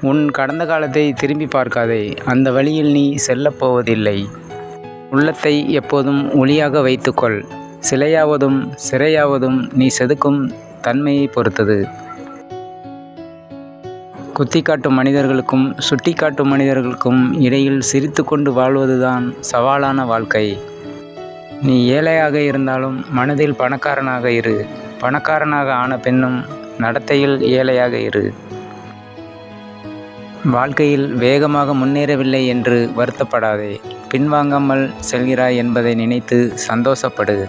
உன் கடந்த காலத்தை திரும்பி பார்க்காதே. அந்த வழியில் நீ செல்லப்போவதில்லை உள்ளத்தை எப்போதும் ஒளியாக வைத்துக்கொள். சிலையாவதும் சிறையாவதும் நீ செதுக்கும் தன்மையை பொறுத்தது. குத்தி காட்டும் மனிதர்களுக்கும் சுட்டி காட்டும் மனிதர்களுக்கும் இடையில் சிரித்து கொண்டு வாழ்வதுதான் சவாலான வாழ்க்கை. நீ ஏழையாக இருந்தாலும் மனதில் பணக்காரனாக இரு. பணக்காரனாக ஆன பெண்ணும் நடத்தையில் ஏழையாக இரு. வாழ்க்கையில் வேகமாக முன்னேறவில்லை என்று வருத்தப்படாதே. பின்வாங்காமல் செல்கிறாய் என்பதை நினைத்து சந்தோஷப்படு.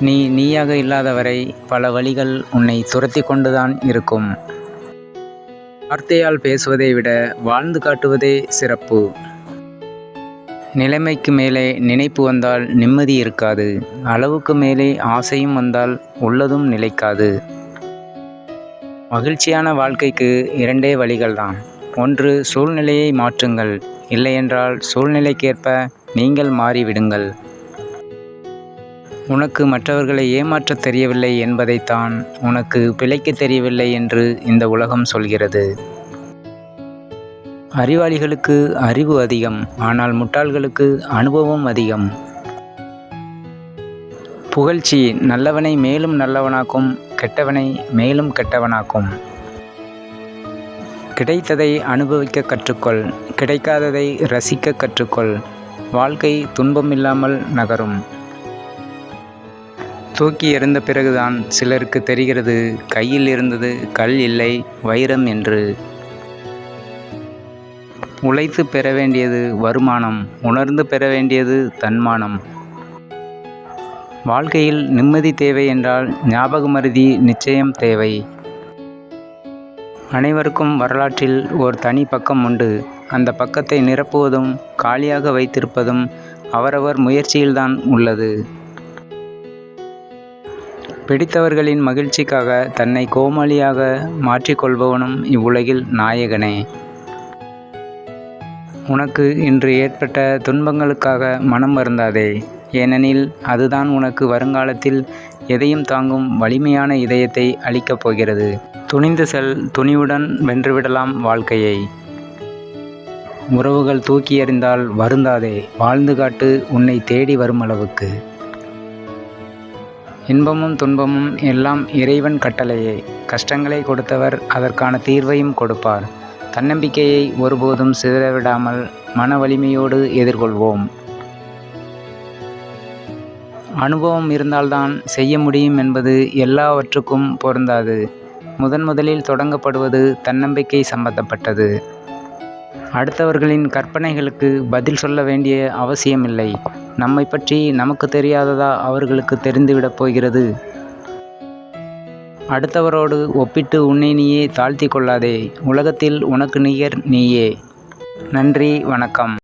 நீ நீயாக இல்லாதவரை பல வழிகள் உன்னை துரத்தி கொண்டுதான் இருக்கும். வார்த்தையால் பேசுவதை விட வாழ்ந்து காட்டுவதே சிறப்பு. நிலைமைக்கு மேலே நினைப்பு வந்தால் நிம்மதி இருக்காது. அளவுக்கு மேலே ஆசையும் வந்தால் உள்ளதும் நிலைக்காது. மகிழ்ச்சியான வாழ்க்கைக்கு இரண்டே வழிகள்தான். ஒன்று சூழ்நிலையை மாற்றுங்கள். இல்லையென்றால் சூழ்நிலைக்கேற்ப நீங்கள் மாறிவிடுங்கள். உனக்கு மற்றவர்களை ஏமாற்றத் தெரியவில்லை என்பதைத்தான் உனக்கு பிழைக்கத் தெரியவில்லை என்று இந்த உலகம் சொல்கிறது. அறிவாளிகளுக்கு அறிவு அதிகம் ஆனால் முட்டாள்களுக்கு அனுபவம் அதிகம். புகழ்ச்சி நல்லவனை மேலும் நல்லவனாக்கும் கெட்டவனை மேலும் கெட்டவனாக்கும். கிடைத்ததை அனுபவிக்க கற்றுக்கொள் கிடைக்காததை ரசிக்க கற்றுக்கொள். வாழ்க்கை துன்பமில்லாமல் நகரும். தூக்கி எறிந்த பிறகுதான் சிலருக்கு தெரிகிறது கையில் இருந்தது கல் இல்லை வைரம் என்று. உழைத்து பெற வேண்டியது வருமானம் உணர்ந்து பெற வேண்டியது தன்மானம். வாழ்க்கையில் நிம்மதி தேவை என்றால் ஞாபக மருதி நிச்சயம் தேவை. அனைவருக்கும் வரலாற்றில் ஒரு தனி பக்கம் உண்டு. அந்த பக்கத்தை நிரப்புவதும் காலியாக வைத்திருப்பதும் அவரவர் முயற்சியில்தான் உள்ளது. பிடித்தவர்களின் மகிழ்ச்சிக்காக தன்னை கோமாளியாக மாற்றிக்கொள்பவனும் இவ்வுலகில் நாயகனே. உனக்கு இன்று ஏற்பட்ட துன்பங்களுக்காக மனம் வருந்தாதே. ஏனெனில் அதுதான் உனக்கு வருங்காலத்தில் எதையும் தாங்கும் வலிமையான இதயத்தை அளிக்கப் போகிறது. துணிந்து செல் துணிவுடன் வென்றுவிடலாம் வாழ்க்கையை. உறவுகள் தூக்கி எறிந்தால் வருந்தாதே வாழ்ந்து காட்டு உன்னை தேடி வரும் அளவுக்கு. இன்பமும் துன்பமும் எல்லாம் இறைவன் கட்டளையே. கஷ்டங்களை கொடுத்தவர் அதற்கான தீர்வையும் கொடுப்பார். தன்னம்பிக்கையை ஒருபோதும் சிதறவிடாமல் மன வலிமையோடு எதிர்கொள்வோம். அனுபவம் இருந்தால்தான் செய்ய முடியும் என்பது எல்லாவற்றுக்கும் பொருந்தாது. முதன் முதலில் தொடங்கப்படுவது தன்னம்பிக்கை சம்பந்தப்பட்டது. அடுத்தவர்களின் கற்பனைகளுக்கு பதில் சொல்ல வேண்டிய அவசியமில்லை. நம்மை பற்றி நமக்கு தெரியாததா அவர்களுக்கு தெரிந்துவிடப் போகிறது? அடுத்தவரோடு ஒப்பிட்டு உன்னை நீயே தாழ்த்தி கொள்ளாதே. உலகத்தில் உனக்கு நிகர் நீயே. நன்றி வணக்கம்.